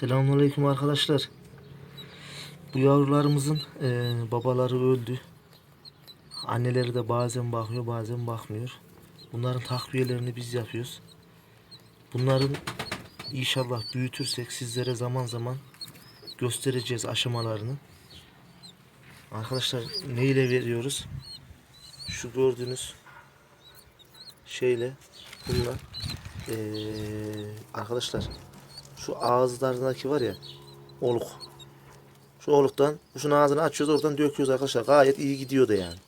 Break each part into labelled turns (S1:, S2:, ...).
S1: Selamünaleyküm arkadaşlar. Bu yavrularımızın eee, babaları öldü. Anneleri de bazen bakıyor bazen bakmıyor. Bunların takviyelerini biz yapıyoruz. Bunların inşallah büyütürsek sizlere zaman zaman göstereceğiz aşamalarını. Arkadaşlar ne ile veriyoruz? Şu gördüğünüz şeyle bununla eee, arkadaşlar şu ağızlarındaki var ya oluk. Şu oluktan şunun ağzını açıyoruz oradan döküyoruz arkadaşlar. Gayet iyi gidiyor da yani.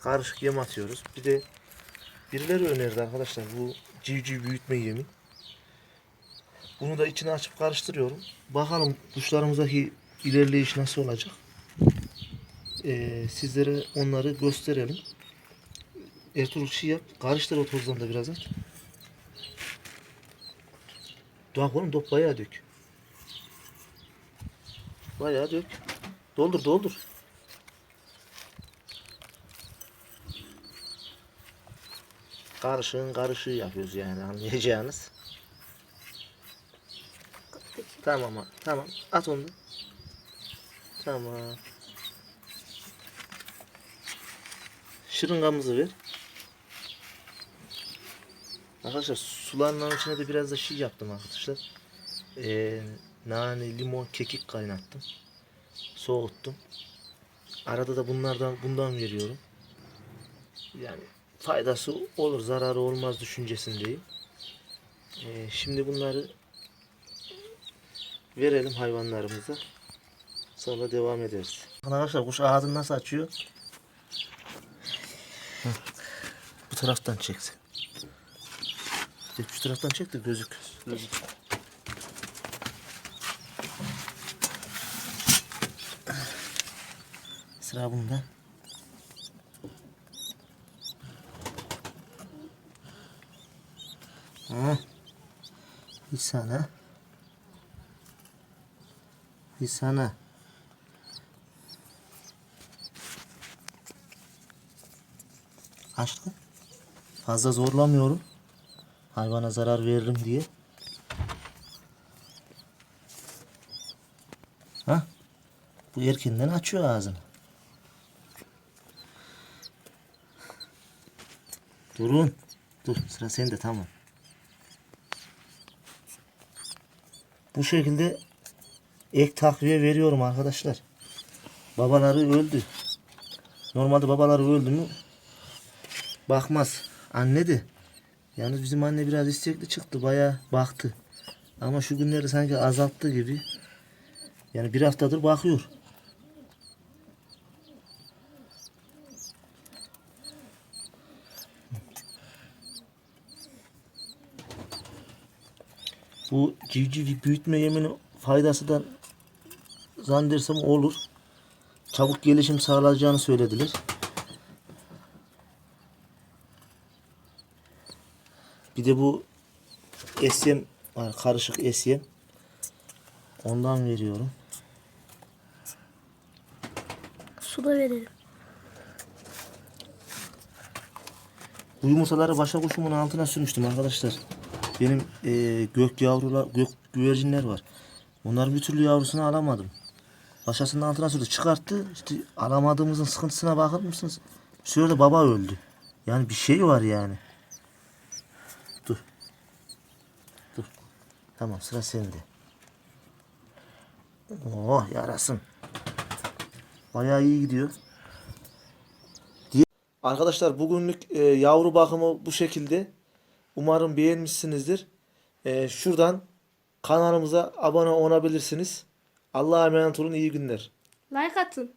S1: Karışık yem atıyoruz. Bir de birileri önerdi arkadaşlar bu civciv büyütme yemi. Bunu da içine açıp karıştırıyorum. Bakalım kuşlarımızdaki ilerleyiş nasıl olacak. Ee, sizlere onları gösterelim. Ertuğrul şey yap. Karıştır o tozdan da biraz at. Dök oğlum dök bayağı dök. Bayağı dök. Doldur doldur. Karışığın karışığı yapıyoruz yani anlayacağınız. Tamam tamam. At onu. Tamam. Şırıngamızı ver. Arkadaşlar suların içine de biraz da şey yaptım arkadaşlar. Ee, nane, limon, kekik kaynattım. Soğuttum. Arada da bunlardan bundan veriyorum. Yani faydası olur, zararı olmaz düşüncesindeyim. Ee, şimdi bunları verelim hayvanlarımıza. Sonra devam ederiz. Arkadaşlar kuş ağzını nasıl açıyor? Bu taraftan çeksin. Şu taraftan çek de gözük. gözük. Sıra bunda. Ha. Bir sana. Bir sana. Açtı. Fazla zorlamıyorum. Hayvana zarar veririm diye. Ha? Bu erkenden açıyor ağzını. Durun. Dur sıra sende tamam. Bu şekilde ek takviye veriyorum arkadaşlar. Babaları öldü. Normalde babaları öldü mü bakmaz. Anne de. Yalnız bizim anne biraz istekli çıktı. Bayağı baktı. Ama şu günleri sanki azalttı gibi. Yani bir haftadır bakıyor. Bu civciv büyütme yemini faydası da zannedersem olur. Çabuk gelişim sağlayacağını söylediler. Bir de bu esyem var. Karışık esyem. Ondan veriyorum.
S2: Su da verelim.
S1: Bu yumurtaları başa kuşumun altına sürmüştüm arkadaşlar. Benim e, gök yavrular, gök güvercinler var. Onların bir türlü yavrusunu alamadım. Başasının altına sürdü. Çıkarttı. İşte alamadığımızın sıkıntısına bakar mısınız? Şöyle baba öldü. Yani bir şey var yani. Dur. Dur. Tamam sıra sende. Oh yarasın. Bayağı iyi gidiyor. Arkadaşlar bugünlük e, yavru bakımı bu şekilde. Umarım beğenmişsinizdir. E, şuradan kanalımıza abone olabilirsiniz. Allah'a emanet olun. iyi günler.
S2: Like atın.